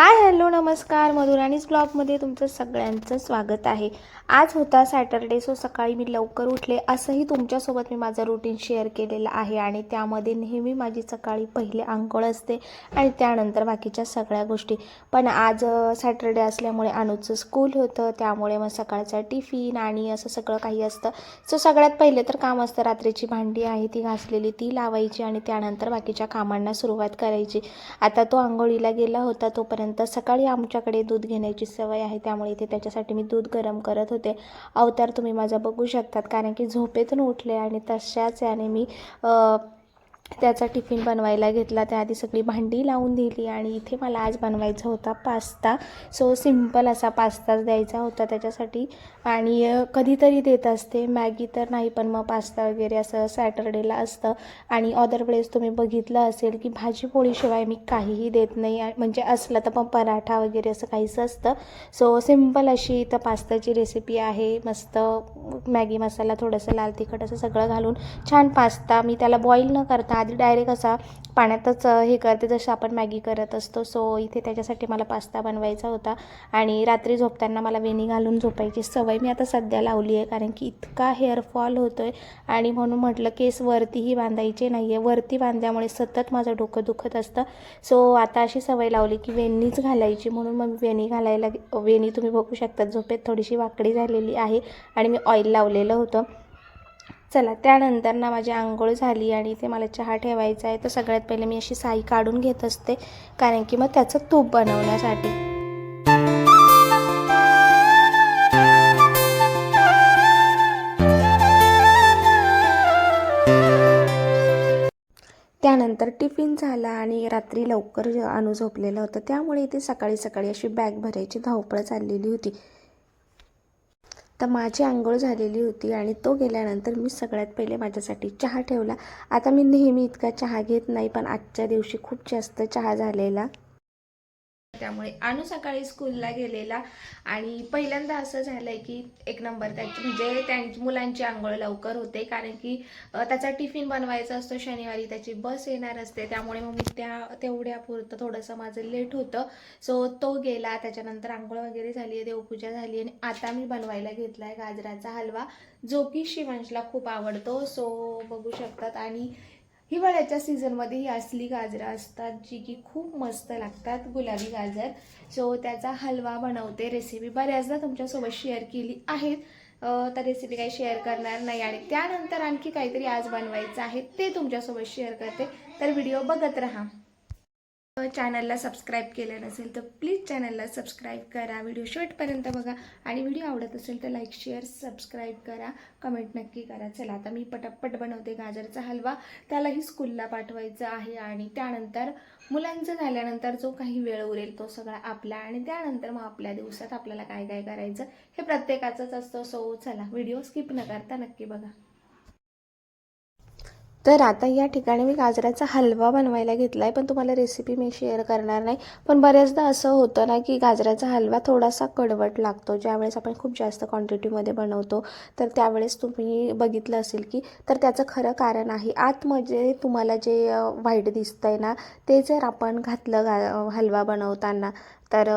Hi hello नमस्कार. मधुराणीज ब्लॉगमध्ये तुमचं सगळ्यांचं स्वागत आहे. आज होता सॅटरडे सो सकाळी मी लवकर उठले. असंही तुमच्यासोबत मी माझं रुटीन शेअर केलेलं आहे आणि त्यामध्ये नेहमी माझी सकाळी पहिले आंघोळ असते आणि त्यानंतर बाकीच्या सगळ्या गोष्टी. पण आज सॅटरडे असल्यामुळे अनुचं स्कूल होतं. त्यामुळे मग सकाळचा टिफिन आणि असं सगळं काही असतं. सो सगळ्यात पहिले तर काम असतं. रात्रीची भांडी आहे ती घासलेली ती लावायची आणि त्यानंतर बाकीच्या कामांना सुरुवात करायची. आता तो आंघोळीला गेला होता तोपर्यंत सकाळी आमच्याकडे दूध घेण्याची सवय आहे. त्यामुळे इथे त्याच्यासाठी मी दूध गरम करत होते. अवतार तुम्ही माझा बघू शकतात. कारण की झोपेतून उठले आणि तशाच याने मी त्याचा टिफिन बनवायला घेतला. त्याआधी सगळी भांडी लावून दिली आणि इथे मला आज बनवायचा होता पास्ता. सो सिंपल असा पास्ताच द्यायचा होता त्याच्यासाठी. आणि कधीतरी देत असते. मॅगी तर नाही पण मग पास्ता वगैरे असं सॅटरडेला असतं. आणि अदर वेळेस तुम्ही बघितलं असेल की भाजी पोळीशिवाय मी काहीही देत नाही. म्हणजे असलं तर मग पराठा वगैरे असं काहीचं असतं. सो सिंपल अशी इथं पास्ताची रेसिपी आहे. मस्त मॅगी मसाला थोडंसं लाल तिखट असं सगळं घालून छान पास्ता मी त्याला बॉईल न करता आधी डायरेक्ट असा पाण्यातच हे करते जसं आपण मॅगी करत असतो. सो इथे त्याच्यासाठी मला पास्ता बनवायचा होता आणि रात्री झोपताना मला वेणी घालून झोपायची सवय मी आता सध्या लावली आहे. कारण की इतका हेअरफॉल होतो आहे आणि म्हणून म्हटलं केस वरतीही बांधायचे नाही आहे वरती बांधल्यामुळे सतत माझं डोकं दुखत असतं. सो आता अशी सवय लावली की वेणीच घालायची. म्हणून मग वेणी घालायला वेणी तुम्ही बघू शकता झोपेत थोडीशी वाकडी झालेली आहे आणि मी ऑइल लावलेलं होतं. चला त्यानंतर ना माझी आंघोळ झाली आणि ते मला चहा ठेवायचा आहे. तर सगळ्यात पहिले मी अशी साई काढून घेत असते कारण की मग त्याचं तूप बनवण्यासाठी. त्यानंतर टिफिन झाला आणि रात्री लवकर अनु झोपलेलं होतं त्यामुळे इथे सकाळी सकाळी अशी बॅग भरायची धावपळ चाललेली होती. तर माझी आंघोळ झालेली होती आणि तो गेल्यानंतर मी सगळ्यात पहिले माझ्यासाठी चहा ठेवला. आता मी नेहमी इतका चहा घेत नाही पण आजच्या दिवशी खूप जास्त चहा झालेला. त्यामुळे अनु सकाळी स्कूलला गेलेला. आणि पहिल्यांदा असं झालंय की एक नंबर त्याची म्हणजे त्यांची मुलांची आंघोळ लवकर होते. कारण की त्याचा टिफिन बनवायचा असतो शनिवारी त्याची बस येणार असते. त्यामुळे मग मी त्या तेवढ्यापुरतं थोडंसं माझं लेट होतं. सो तो गेला त्याच्यानंतर आंघोळ वगैरे झाली आहे देवपूजा झाली आणि आता मी बनवायला घेतला आहे गाजराचा हलवा जो की शिवांशला खूप आवडतो. सो बघू शकतात. आणि हिवाळ्याच्या सीझनमध्ये ही असली गाजरं असतात जी की खूप मस्त लागतात गुलाबी गाजर. सो त्याचा हलवा बनवते रेसिपी बऱ्याचदा तुमच्यासोबत शेअर केली आहेत. तर रेसिपी काही शेअर करणार नाही आणि त्यानंतर आणखी काहीतरी आज बनवायचं आहे ते तुमच्यासोबत शेअर करते. तर व्हिडिओ बघत राहा. चॅनलला सबस्क्राईब केलं नसेल तर प्लीज चॅनलला सबस्क्राईब करा. व्हिडिओ शेवटपर्यंत बघा. आणि व्हिडिओ आवडत असेल तर लाईक शेअर सबस्क्राईब करा. कमेंट नक्की करा. चला आता मी पटापट बनवते गाजरचा हलवा. त्यालाही स्कूलला पाठवायचं आहे आणि त्यानंतर मुलांचं झाल्यानंतर जो काही वेळ उरेल तो सगळा आपला आणि त्यानंतर मग आपल्या दिवसात आपल्याला काय काय करायचं हे प्रत्येकाचंच असतं. सो चला व्हिडिओ स्किप न करता नक्की बघा. तर आता या ठिकाणी मी गाजराचा हलवा बनवायला घेतला आहे पण तुम्हाला रेसिपी मी शेअर करणार नाही. पण बऱ्याचदा असं होतं ना की गाजराचा हलवा थोडासा कडवट लागतो. ज्यावेळेस आपण खूप जास्त क्वांटिटीमध्ये बनवतो तर त्यावेळेस तुम्ही बघितलं असेल की तर त्याचं खरं कारण आहे. आतमध्ये तुम्हाला जे व्हाईट आहे ना ते जर आपण घातलं गा हलवा बनवताना तर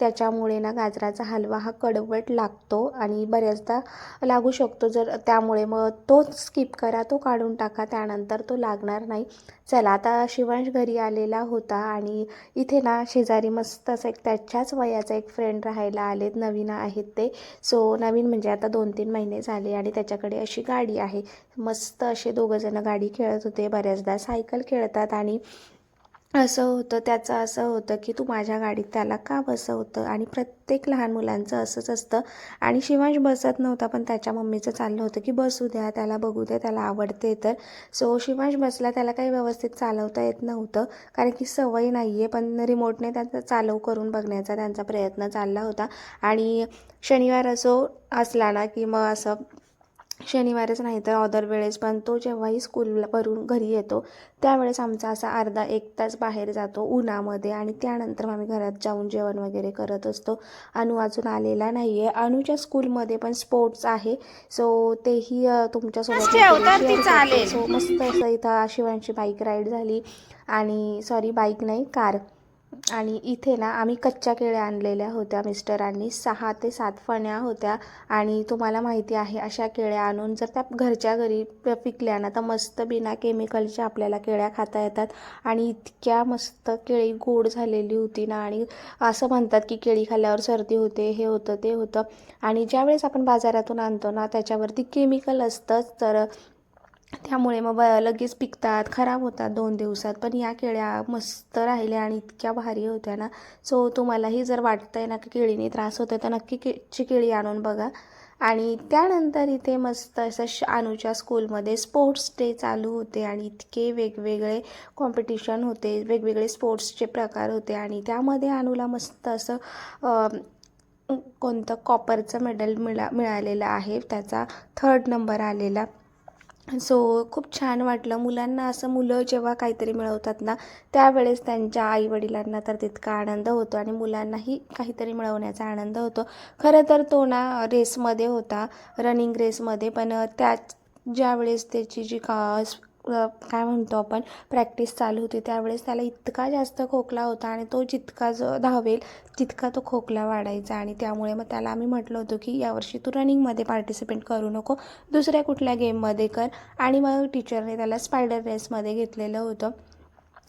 त्याच्यामुळे ना गाजराचा हलवा हा कडवट लागतो आणि बऱ्याचदा लागू शकतो. जर त्यामुळे मग तोच स्किप करा तो काढून टाका त्यानंतर तो लागणार नाही. चला आता शिवांश घरी आलेला होता आणि इथे ना शेजारी मस्त असं एक त्याच्याच वयाचा एक फ्रेंड राहायला आलेत. नवीन आहेत ते. सो नवीन म्हणजे आता दोन तीन महिने झाले आणि त्याच्याकडे अशी गाडी आहे. मस्त असे दोघंजणं गाडी खेळत होते. बऱ्याचदा सायकल खेळतात आणि असं होतं त्याचं असं होतं की तू माझ्या गाडीत त्याला का बसवतं? आणि प्रत्येक लहान मुलांचं असंच असतं. आणि शिवांश बसत नव्हता पण त्याच्या मम्मीचं चाललं होतं की बसू द्या त्याला बघू द्या त्याला आवडते तर. सो शिवांश बसला त्याला काही व्यवस्थित चालवता येत नव्हतं कारण की सवय नाही आहे पण रिमोटने त्याचा चालव करून बघण्याचा त्यांचा प्रयत्न चालला होता. आणि शनिवार असो असला ना की मग असं शनिवारच नाही तर अदर वेळेस पण तो जेव्हाही स्कूलवरून घरी येतो त्यावेळेस आमचा असा अर्धा एक तास बाहेर जातो उन्हामध्ये आणि त्यानंतर आम्ही घरात जाऊन जेवण वगैरे करत असतो. अनु अजून आलेला नाही आहे अनुच्या स्कूलमध्ये पण स्पोर्ट्स आहे. सो तेही तुमच्यासोबत. सो मस्त असं इथं शिवांची बाईक राईड झाली. आणि सॉरी बाईक नाही कार आणि इथे ना आम्ही कच्च्या केळ्या आणलेल्या होत्या मिस्टरांनी. सहा ते सात फण्या होत्या आणि तुम्हाला माहिती आहे अशा केळ्या आणून जर त्या घरच्या घरी प- पिकल्या ना तर मस्त बिना केमिकलच्या आपल्याला केळ्या खाता येतात. आणि इतक्या मस्त केळी गोड झालेली होती ना आणि असं म्हणतात की केळी खाल्ल्यावर सर्दी होते हे होतं ते होतं. आणि ज्यावेळेस आपण बाजारातून आणतो ना त्याच्यावरती केमिकल असतंच. तर त्यामुळे मग ब लगेच पिकतात खराब होतात दोन दिवसात. पण या केळ्या मस्त राहिल्या आणि इतक्या भारी होत्या ना. सो तुम्हालाही जर वाटतंय ना की केळीने त्रास होतोय तर नक्की केची केळी आणून बघा. आणि त्यानंतर इथे मस्त असं श अनुच्या स्कूलमध्ये स्पोर्ट्स डे चालू होते आणि इतके वेगवेगळे कॉम्पिटिशन होते वेगवेगळे स्पोर्ट्सचे प्रकार होते. आणि त्यामध्ये अनुला मस्त असं कोणतं कॉपरचं मेडल मिळा मिळालेलं आहे. त्याचा थर्ड नंबर आलेला. सो खूप छान वाटलं. मुलांना असं मुलं जेव्हा काहीतरी मिळवतात ना त्यावेळेस त्यांच्या आईवडिलांना तर तितका आनंद होतो आणि मुलांनाही काहीतरी मिळवण्याचा आनंद होतो. खरं तर तो ना रेसमध्ये होता रनिंग रेसमध्ये पण त्याच ज्यावेळेस त्याची जी का काय म्हणतो आपण प्रॅक्टिस चालू होती. त्यावेळेस त्याला इतका जास्त खोकला होता आणि तो जितका जो धावेल तितका तो खोकला वाढायचा आणि त्यामुळे मग त्याला आम्ही म्हटलं होतं की यावर्षी तू रनिंगमध्ये पार्टिसिपेट करू नको दुसऱ्या कुठल्या गेममध्ये कर. आणि मग टीचरने त्याला स्पायडर रेसमध्ये घेतलेलं होतं.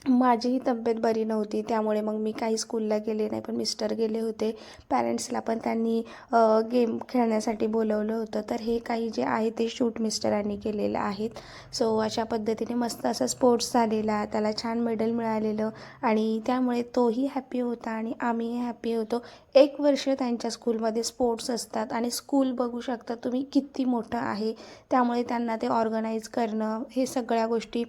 माझीही तब्येत बरी नव्हती त्यामुळे मग मी काही स्कूलला गेले नाही पण मिस्टर गेले होते. पॅरेंट्सला पण त्यांनी गेम खेळण्यासाठी बोलवलं होतं. तर हे काही जे आहे ते शूट मिस्टरांनी केलेलं आहेत. सो अशा पद्धतीने मस्त असा स्पोर्ट्स झालेला त्याला छान मेडल मिळालेलं आणि त्यामुळे तोही हॅपी होता आणि आम्हीही हॅपी होतो. एक वर्ष त्यांच्या स्कूलमध्ये स्पोर्ट्स असतात आणि स्कूल बघू शकता तुम्ही किती मोठं आहे. त्यामुळे त्यांना ते ऑर्गनाईज करणं हे सगळ्या गोष्टी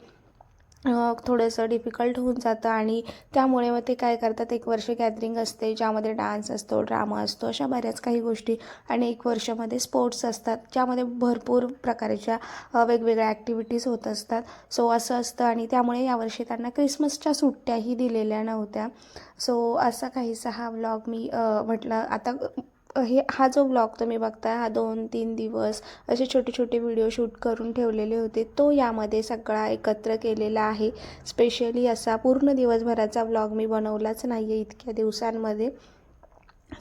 थोडंसं डिफिकल्ट होऊन जातं आणि त्यामुळे मग ते काय करतात एक वर्ष गॅदरिंग असते ज्यामध्ये डान्स असतो ड्रामा असतो अशा बऱ्याच काही गोष्टी आणि एक वर्षामध्ये स्पोर्ट्स असतात ज्यामध्ये भरपूर प्रकारच्या वेगवेगळ्या ॲक्टिव्हिटीज होत असतात. सो असं असतं आणि त्यामुळे यावर्षी त्यांना क्रिसमसच्या सुट्ट्याही दिलेल्या नव्हत्या. सो असा काहीसा हा व्लॉग मी म्हटलं आता हे हा जो व्लॉग तुम्ही बघताय हा दोन तीन दिवस असे छोटे छोटे व्हिडिओ शूट करून ठेवलेले होते तो यामध्ये सगळा एकत्र केलेला आहे. स्पेशली असा पूर्ण दिवसभराचा व्लॉग मी बनवलाच नाही आहे इतक्या दिवसांमध्ये.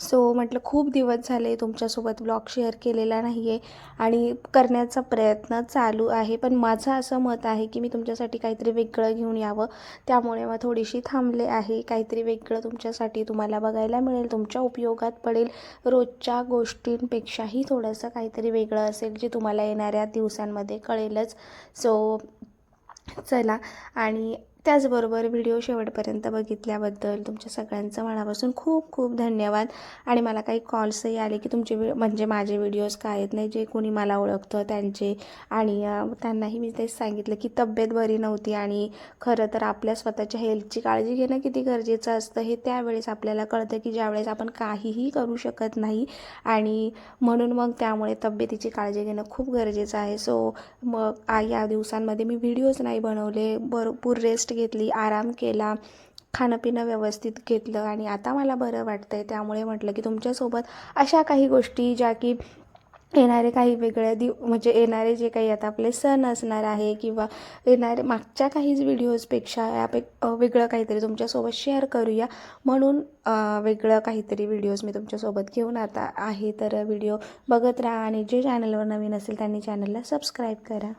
सो म्हटलं खूप दिवस झाले तुमच्यासोबत ब्लॉग शेअर केलेला नाही आहे आणि करण्याचा प्रयत्न चालू आहे. पण माझं असं मत आहे की मी तुमच्यासाठी काहीतरी वेगळं घेऊन यावं. त्यामुळे मग थोडीशी थांबले आहे. काहीतरी वेगळं तुमच्यासाठी तुम्हाला बघायला मिळेल. तुमच्या उपयोगात पडेल. रोजच्या गोष्टींपेक्षाही थोडंसं काहीतरी वेगळं असेल जे तुम्हाला येणाऱ्या दिवसांमध्ये कळेलच. सो चला आणि त्याचबरोबर व्हिडिओ शेवटपर्यंत बघितल्याबद्दल तुमच्या सगळ्यांचं मनापासून खूप खूप धन्यवाद. आणि मला काही कॉल्सही आले की तुमचे म्हणजे माझे व्हिडिओज काय आहेत नाही जे कोणी मला ओळखतं त्यांचे. आणि त्यांनाही मी तेच सांगितलं की तब्येत बरी नव्हती आणि खरं तर आपल्या स्वतःच्या हेल्थची काळजी घेणं किती गरजेचं असतं हे त्यावेळेस आपल्याला कळतं की ज्यावेळेस आपण काहीही करू शकत नाही. आणि म्हणून मग त्यामुळे तब्येतीची काळजी घेणं खूप गरजेचं आहे. सो मग या दिवसांमध्ये मी व्हिडिओज नाही बनवले. भरपूर रेस्ट घेतली आराम केला खाणं पिणं व्यवस्थित घेतलं आणि आता मला बरं वाटतं आहे त्यामुळे म्हटलं की तुमच्यासोबत अशा काही गोष्टी ज्या की येणारे काही वेगळ्या दिव म्हणजे येणारे जे काही आता आपले सण असणार आहे किंवा येणारे मागच्या काहीच व्हिडिओजपेक्षा यापे वेगळं काहीतरी तुमच्यासोबत शेअर करूया. म्हणून वेगळं काहीतरी व्हिडिओज मी तुमच्यासोबत घेऊन आता आहे. तर व्हिडिओ बघत राहा आणि जे चॅनलवर नवीन असेल त्यांनी चॅनलला सबस्क्राईब करा.